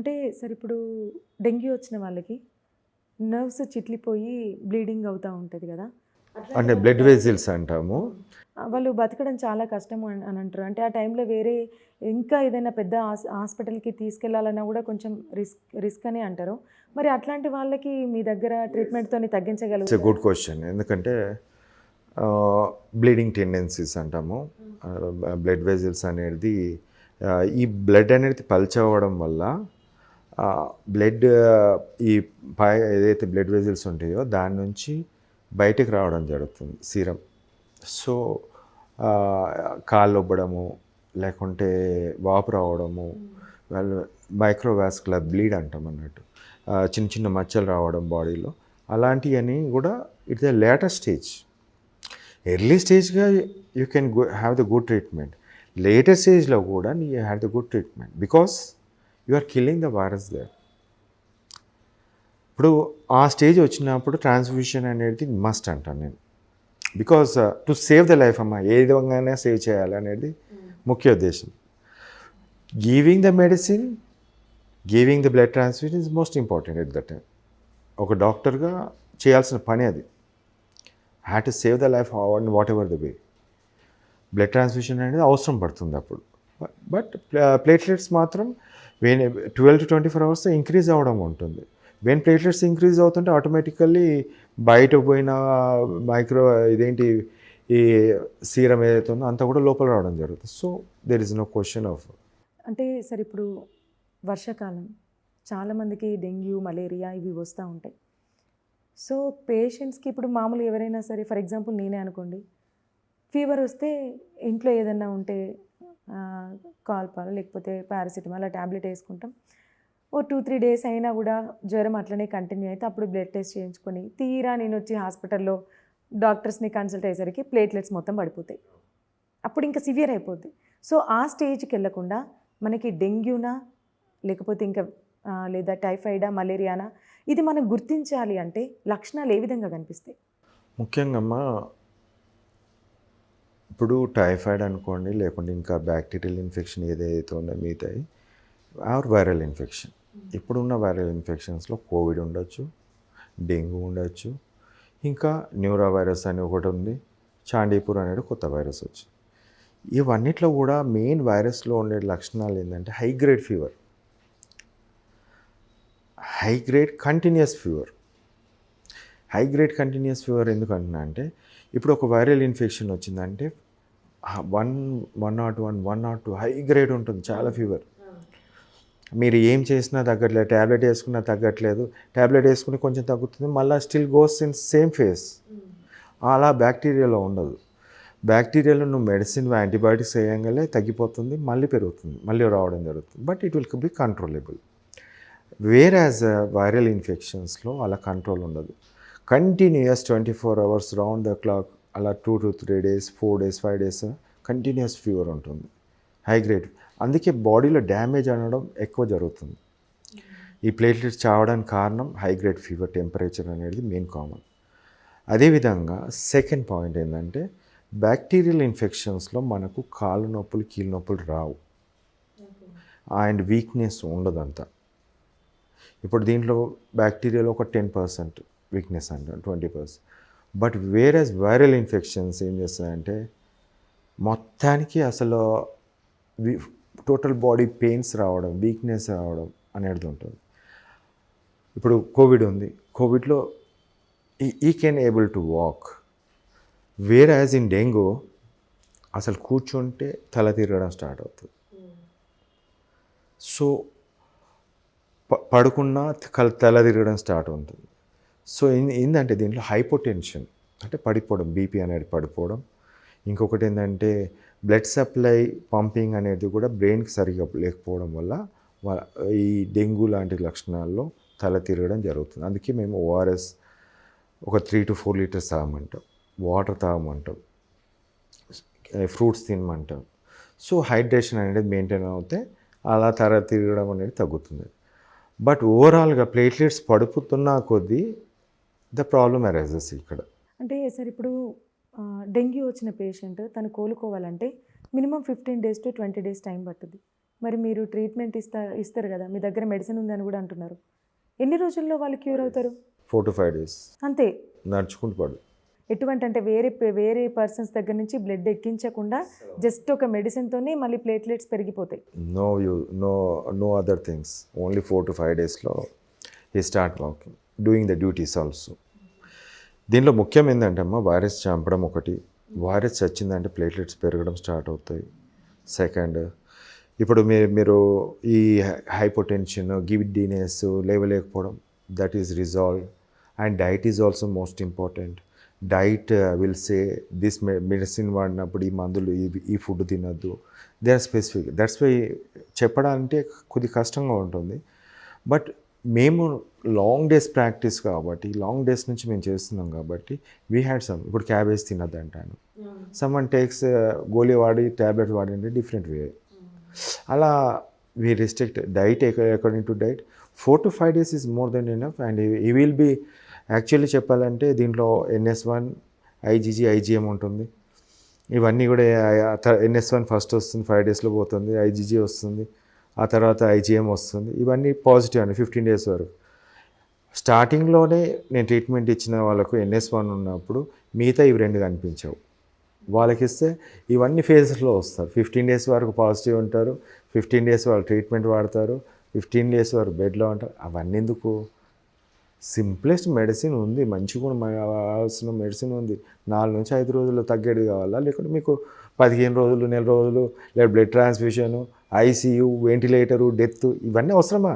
అంటే సార్ ఇప్పుడు డెంగ్యూ వచ్చిన వాళ్ళకి నర్వ్స్ చిట్లిపోయి బ్లీడింగ్ అవుతూ ఉంటుంది కదా. అంటే బ్లడ్ వెజిల్స్ అంటాము. వాళ్ళు బతకడం చాలా కష్టం అని అంటారు. అంటే ఆ టైంలో వేరే ఇంకా ఏదైనా పెద్ద హాస్ హాస్పిటల్కి తీసుకెళ్ళాలన్నా కూడా కొంచెం రిస్క్ రిస్క్ అని అంటారు. మరి అట్లాంటి వాళ్ళకి మీ దగ్గర ట్రీట్మెంట్తో తగ్గించగలుగుతారు? Good question. ఎందుకంటే బ్లీడింగ్ టెండెన్సీస్ అంటాము. బ్లడ్ వెజిల్స్ అనేది ఈ బ్లడ్ అనేది పల్చవడం వల్ల బ్లడ్ ఈ పై ఏదైతే బ్లడ్ వెజిల్స్ ఉంటాయో దాని నుంచి బయటకు రావడం జరుగుతుంది సీరం. సో కాళ్ళు ఒబ్బడము లేకుంటే వాపు రావడము వాళ్ళు మైక్రోవాస్కులర్ బ్లీడ్ అంటాం అన్నట్టు. చిన్న చిన్న మచ్చలు రావడం బాడీలో. అలాంటివన్నీ కూడా it's the later stage early స్టేజ్గా you can go have the good treatment later స్టేజ్లో కూడా నీ have the good treatment because you are killing the virus they ఇప్పుడు ఆ స్టేజ్ వచ్చినప్పుడు ట్రాన్స్ఫ్యూషన్ అనేది మస్ట్ అంటాను నేను. Because to save the life అమ్మ ఏ విధంగానే సేవ్ చేయాలి అనేది ముఖ్య ఉద్దేశం. Giving the medicine giving the blood transfusion is most important at the time ఒక డాక్టర్గా చేయాల్సిన పని అది. Had to save the life and whatever the way blood transfusion అనేది అవసరం పడుతుంది అప్పుడు. బట్ ప్లేట్లెట్స్ uh, మాత్రం vein twelve to twenty four hours increase అవ్వడం ఉంటుంది. వెన్ ప్లేట్లెట్స్ ఇంక్రీజ్ అవుతుంటే ఆటోమేటికల్లీ బయట పోయిన మైక్రో ఇదేంటి ఈ సీరం ఏదైతే ఉందో అంతా కూడా లోపల రావడం జరుగుతుంది. So there is no question of అంటే సార్ ఇప్పుడు వర్షాకాలం చాలామందికి డెంగ్యూ మలేరియా ఇవి వస్తూ ఉంటాయి. సో పేషెంట్స్కి ఇప్పుడు మామూలు ఎవరైనా సరే ఫర్ ఎగ్జాంపుల్ నేనే అనుకోండి ఫీవర్ వస్తే ఇంట్లో ఏదన్నా ఉంటే కాల్పాలు లేకపోతే పారాసిటమాల్ ఆ ట్యాబ్లెట్ వేసుకుంటాం. ఓ టూ త్రీ డేస్ అయినా కూడా జ్వరం అట్లనే కంటిన్యూ అయితే అప్పుడు బ్లడ్ టెస్ట్ చేయించుకొని తీరా నేను వచ్చి హాస్పిటల్లో డాక్టర్స్ని కన్సల్ట్ అయ్యేసరికి ప్లేట్లెట్స్ మొత్తం పడిపోతాయి. అప్పుడు ఇంకా సివియర్ అయిపోద్ది. సో ఆ స్టేజ్కి వెళ్ళకుండా మనకి డెంగ్యూనా లేకపోతే ఇంకా లేదా టైఫాయిడా మలేరియానా ఇది మనం గుర్తించాలి అంటే లక్షణాలు ఏ విధంగా కనిపిస్తాయి? ముఖ్యంగా అమ్మ ఇప్పుడు టైఫాయిడ్ అనుకోండి లేకుంటే ఇంకా బ్యాక్టీరియల్ ఇన్ఫెక్షన్ ఏదైతే ఉందో మిగతాయి ఆర్ వైరల్ ఇన్ఫెక్షన్. ఇప్పుడున్న వైరల్ ఇన్ఫెక్షన్స్లో కోవిడ్ ఉండొచ్చు డెంగ్యూ ఉండొచ్చు ఇంకా న్యూరా వైరస్ అని ఒకటి ఉంది చాండీపూర్ అనేది కొత్త వైరస్ వచ్చి. ఇవన్నిట్లో కూడా మెయిన్ వైరస్లో ఉండే లక్షణాలు ఏంటంటే high grade fever. High grade continuous fever. High grade continuous fever ఎందుకు అంటున్నా అంటే ఇప్పుడు ఒక వైరల్ ఇన్ఫెక్షన్ వచ్చిందంటే one one not one one not two high grade ఉంటుంది చాలా ఫీవర్. మీరు ఏం చేసినా తగ్గట్లేదు ట్యాబ్లెట్ వేసుకున్నా తగ్గట్లేదు ట్యాబ్లెట్ వేసుకుని కొంచెం తగ్గుతుంది మళ్ళీ still goes in same phase. అలా బ్యాక్టీరియాలో ఉండదు. బ్యాక్టీరియాలో నువ్వు మెడిసిన్ యాంటీబయాటిక్స్ వేయంగానే తగ్గిపోతుంది మళ్ళీ పెరుగుతుంది మళ్ళీ రావడం జరుగుతుంది but it will be controllable. Whereas viral ఇన్ఫెక్షన్స్లో అలా కంట్రోల్ ఉండదు. Continuous twenty four hours round the clock అలా two to three days four days five days continuous fever ఉంటుంది. High grade. అందుకే బాడీలో డ్యామేజ్ అనడం ఎక్కువ జరుగుతుంది. ఈ ప్లేట్లెట్స్ చావడానికి కారణం హై గ్రేడ్ ఫీవర్ టెంపరేచర్ అనేది మెయిన్ కామన్. అదేవిధంగా సెకండ్ పాయింట్ ఏంటంటే బ్యాక్టీరియల్ ఇన్ఫెక్షన్స్లో మనకు కాళ్ళు నొప్పులు కీళ్ళ నొప్పులు రావు. అండ్ వీక్నెస్ ఉండదంతా ఇప్పుడు దీంట్లో బ్యాక్టీరియాలో ఒక టెన్ పర్సెంట్ వీక్నెస్ అంటాం twenty percent but whereas viral infections ఏం చేస్తాయంటే మొత్తానికి అసలు టోటల్ బాడీ పెయిన్స్ రావడం వీక్నెస్ రావడం అనేది ఉంటుంది. ఇప్పుడు కోవిడ్ ఉంది. కోవిడ్లో ఈ can able to walk whereas in dengue అసలు కూర్చుంటే తల తిరగడం స్టార్ట్ అవుతుంది. సో ప- పడుకున్నా తల తిరగడం స్టార్ట్ అవుతుంది సో ఏంటంటే దీంట్లో హైపోటెన్షన్ అంటే పడిపోవడం బీపీ అనేది పడిపోవడం. ఇంకొకటి ఏంటంటే బ్లడ్ సప్లై పంపింగ్ అనేది కూడా బ్రెయిన్కి సరిగా లేకపోవడం వల్ల ఈ డెంగ్యూ లాంటి లక్షణాల్లో తల తిరగడం జరుగుతుంది. అందుకే మేము ఓఆర్ఎస్ ఒక త్రీ టు ఫోర్ లీటర్స్ తాగమంటాం వాటర్ తాగమంటాం ఫ్రూట్స్ తినమంటాం. సో హైడ్రేషన్ అనేది మెయింటైన్ అవుతే అలా తర తిరగడం అనేది తగ్గుతుంది. బట్ ఓవరాల్గా ప్లేట్లెట్స్ పడుపుతున్న కొద్దీ ద ప్రాబ్లమ్ అరైజెస్ ఇక్కడ. అంటే సార్ ఇప్పుడు డెంగ్యూ వచ్చిన పేషెంట్ తను కోలుకోవాలంటే minimum fifteen days to twenty days time పట్టుద్ది మరి మీరు ట్రీట్మెంట్ ఇస్తా ఇస్తారు కదా మీ దగ్గర మెడిసిన్ ఉందని కూడా అంటున్నారు. ఎన్ని రోజుల్లో వాళ్ళు క్యూర్ అవుతారు? ఫోర్ టు ఫైవ్ డేస్ అంతే. నడుచుకుంటూ పడు. ఎటువంటి అంటే వేరే వేరే పర్సన్స్ దగ్గర నుంచి బ్లడ్ ఎక్కించకుండా జస్ట్ ఒక మెడిసిన్తోనే మళ్ళీ ప్లేట్లెట్స్ పెరిగిపోతాయి. No you no no other things only four to five డేస్లో ఈ start walking doing the duties also దీనిలో ముఖ్యం ఏంటంటే అమ్మ వైరస్ చంపడం ఒకటి. వైరస్ చచ్చిందంటే ప్లేట్లెట్స్ పెరగడం స్టార్ట్ అవుతాయి. సెకండ్ ఇప్పుడు మీరు మీరు ఈ hypotension giddiness లేవలేకపోవడం that is resolve and diet is also most important diet will say this medicine వాడినప్పుడు ఈ మందులు ఈ ఈ ఫుడ్ తినద్దు. They are specific that's why చెప్పడాలంటే కొద్ది కష్టంగా ఉంటుంది. బట్ మేము లాంగ్ డేస్ ప్రాక్టీస్ కాబట్టి లాంగ్ డేస్ నుంచి మేము చేస్తున్నాం కాబట్టి వీ హ్యాడ్ సమ్ ఇప్పుడు క్యాబేజ్ తినద్దు అంటాను సమ్ వన్ టేక్స్ గోళీ వాడి ట్యాబ్లెట్ వాడి డిఫరెంట్ వే అలా we restrict diet according to diet four to five days is more than enough and ఈ విల్ బి యాక్చువల్లీ చెప్పాలంటే దీంట్లో ఎన్ఎస్ వన్ ఐజీజీ ఐజీఎం ఉంటుంది. ఇవన్నీ కూడా ఎన్ఎస్ వన్ ఫస్ట్ వస్తుంది ఫైవ్ డేస్లో పోతుంది ఐజీజీ వస్తుంది. ఆ తర్వాత ఐజీఎం వస్తుంది ఇవన్నీ పాజిటివ్ అండి ఫిఫ్టీన్ డేస్ వరకు స్టార్టింగ్లోనే నేను ట్రీట్మెంట్ ఇచ్చిన వాళ్ళకు ఎన్ఎస్ వన్ ఉన్నప్పుడు మిగతా ఇవి రెండు కనిపించవు వాళ్ళకి ఇస్తే ఇవన్నీ ఫేజెస్లో వస్తారు ఫిఫ్టీన్ డేస్ వరకు పాజిటివ్ ఉంటారు ఫిఫ్టీన్ డేస్ వాళ్ళు ట్రీట్మెంట్ వాడతారు ఫిఫ్టీన్ డేస్ వరకు బెడ్లో ఉంటారు అవన్నీ ఎందుకు సింప్లెస్ట్ మెడిసిన్ ఉంది మంచిగా కావాల్సిన మెడిసిన్ ఉంది నాలుగు నుంచి ఐదు రోజుల్లో తగ్గేది కావాలా లేకుంటే మీకు పదిహేను రోజులు నెల రోజులు లేదా blood transfusion ICU ventilator death ఇవన్నీ అవసరమా?